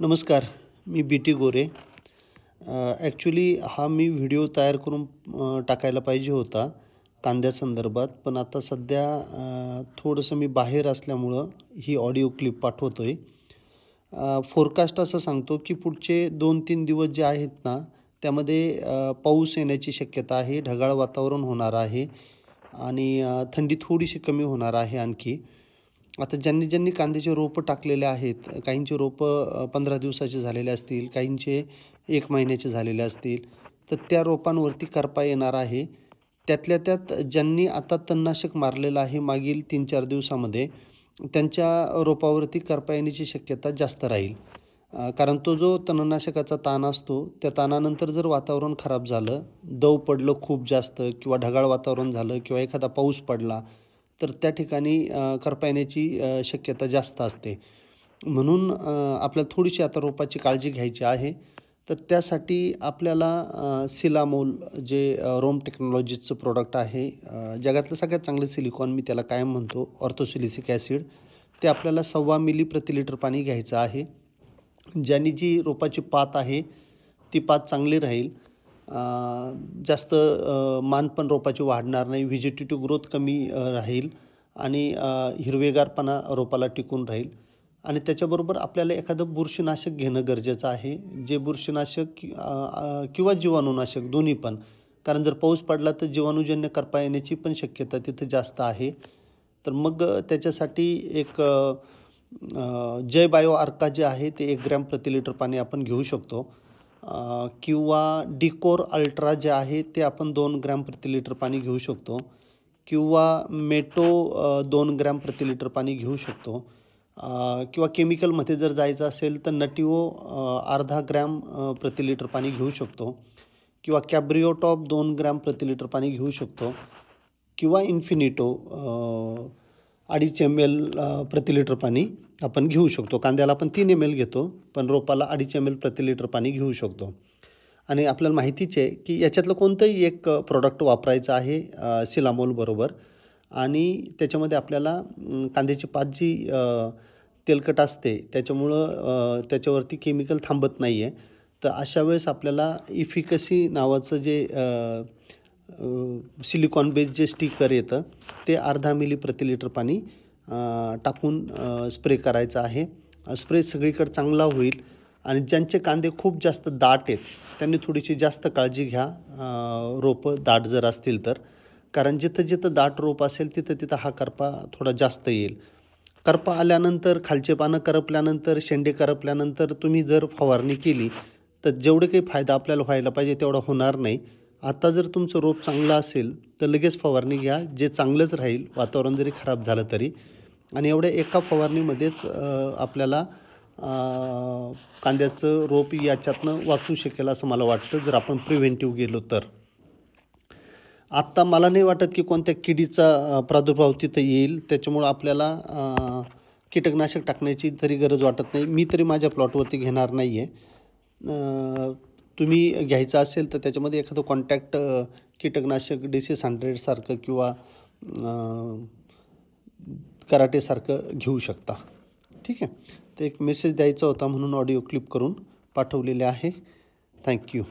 नमस्कार मी बी टी गोरे. ॲक्च्युली हा मी व्हिडिओ तयार करून टाकायला पाहिजे होता कांद्यासंदर्भात पण आता सध्या थोडंसं मी बाहेर असल्यामुळं ही ऑडिओ क्लिप पाठवतो आहे फोरकास्ट असं सांगतो की पुढचे दोन तीन दिवस जे आहेत ना त्यामध्ये पाऊस येण्याची शक्यता आहे ढगाळ वातावरण होणार आहे आणि थंडी थोडीशी कमी होणार आहे आणखी. आता ज्यांनी ज्यांनी कांद्याचे रोपं टाकलेले आहेत काहींचे रोपं पंधरा दिवसाचे झालेले असतील काहींचे एक महिन्याचे झालेले असतील तर त्या रोपांवरती करपा येणार आहे. त्यातल्या त्यात ज्यांनी आता तणनाशक मारलेलं आहे मागील तीन चार दिवसामध्ये त्यांच्या रोपावरती करपा येण्याची शक्यता जास्त राहील. कारण तो जो तणनाशकाचा ताण असतो त्या ताणानंतर जर वातावरण खराब झालं दव पडलं खूप जास्त किंवा ढगाळ वातावरण झालं किंवा एखादा पाऊस पडला तर त्या ठिकाणी करपा येण्याची शक्यता जास्त असते. म्हणून आपल्याला थोडीशी आता रोपाची काळजी घ्यायची आहे. तर त्यासाठी आपल्याला सिलामोल जे रोम टेक्नॉलॉजीचं प्रोडक्ट आहे जगातलं सगळ्यात चांगलं सिलिकॉन मी त्याला कायम म्हणतो ऑर्थोसिलिसिक ॲसिड ते आपल्याला सव्वा मिली प्रति लिटर पाणी घ्यायचं आहे. ज्याने जी रोपाची पात आहे ती पात चांगली राहील. जास्त मान पण रोपाची वाढणार नाही. व्हिजिटेटिव्ह ग्रोथ कमी राहील आणि हिरवेगारपणा रोपाला टिकून राहील. आणि त्याच्याबरोबर आपल्याला एखादं बुरशीनाशक घेणं गरजेचं आहे. जे बुरशीनाशक किंवा जीवाणूनाशक दोन्ही पण. कारण जर पाऊस पडला तर जीवाणूजन्य करपा येण्याची पण शक्यता तिथं जास्त आहे. तर मग त्याच्यासाठी एक जय बायो अर्का जे आहे ते एक ग्रॅम प्रति लिटर पाणी आपण घेऊ शकतो. किंवा डिकोर अल्ट्रा जे आहे ते आपण दोन ग्रॅम प्रति लिटर पाणी घेऊ शकतो. किंवा मेटो दोन ग्रॅम प्रति लिटर पाणी घेऊ शकतो. किंवा केमिकलमध्ये जर जायचं असेल तर नटिओ अर्धा ग्रॅम प्रति लिटर पाणी घेऊ शकतो. किंवा कॅब्रिओटॉप दोन ग्रॅम प्रति लिटर पाणी घेऊ शकतो. किंवा इन्फिनिटो अडीच एम एल प्रति लिटर पाणी आपण घेऊ शकतो. कांद्याला आपण तीन एम एल घेतो पण रोपाला अडीच एम एल प्रति लिटर पाणी घेऊ शकतो. आणि आपल्याला माहितीच आहे की याच्यातलं कोणतंही एक प्रॉडक्ट वापरायचं आहे सिलामोलबरोबर आणि त्याच्यामध्ये आपल्याला कांद्याची पात जी तेलकट असते त्याच्यामुळं त्याच्यावरती केमिकल थांबत नाही आहे तर अशा वेळेस आपल्याला इफिकसी नावाचं जे सिलिकॉन बेस जे स्टिकर येतं ते अर्धा मिली प्रति लिटर पाणी टाकून स्प्रे करायचं आहे. स्प्रे सगळीकडे चांगला होईल. आणि ज्यांचे कांदे खूप जास्त दाट आहेत त्यांनी थोडीशी जास्त काळजी घ्या. रोपं दाट जर असतील तर. कारण जिथं जिथं दाट रोप असेल तिथं तिथं हा करपा थोडा जास्त येईल. करपा आल्यानंतर खालचे पानं करपल्यानंतर शेंडे करपल्यानंतर तुम्ही जर फवारणी केली तर जेवढे काही फायदा आपल्याला व्हायला पाहिजे तेवढा होणार नाही. आता जर तुमचं रोप चांगलं असेल तर लगेच फवारणी घ्या. जे चांगलंच राहील वातावरण जरी खराब झालं तरी. आणि एवढ्या एका फवारणीमध्येच आपल्याला कांद्याचं रोप याच्यातनं वाचू शकेल असं मला वाटतं जर आपण प्रिव्हेंटिव्ह गेलो तर. आत्ता मला नाही वाटत की कोणत्या किडीचा प्रादुर्भाव तिथं येईल त्याच्यामुळं आपल्याला कीटकनाशक टाकण्याची तरी गरज वाटत नाही. मी तरी माझ्या प्लॉटवरती घेणार नाही आहे तुम्ही घ्यायचं असेल तर त्याच्यामध्ये एखादं कॉन्टॅक्ट कीटकनाशक डिसीस हंड्रेडसारखं किंवा कराटेसारखं घेऊ शकता. ठीक आहे? तर एक मेसेज द्यायचा होता म्हणून ऑडिओ क्लिप करून पाठवलेले आहे. थँक्यू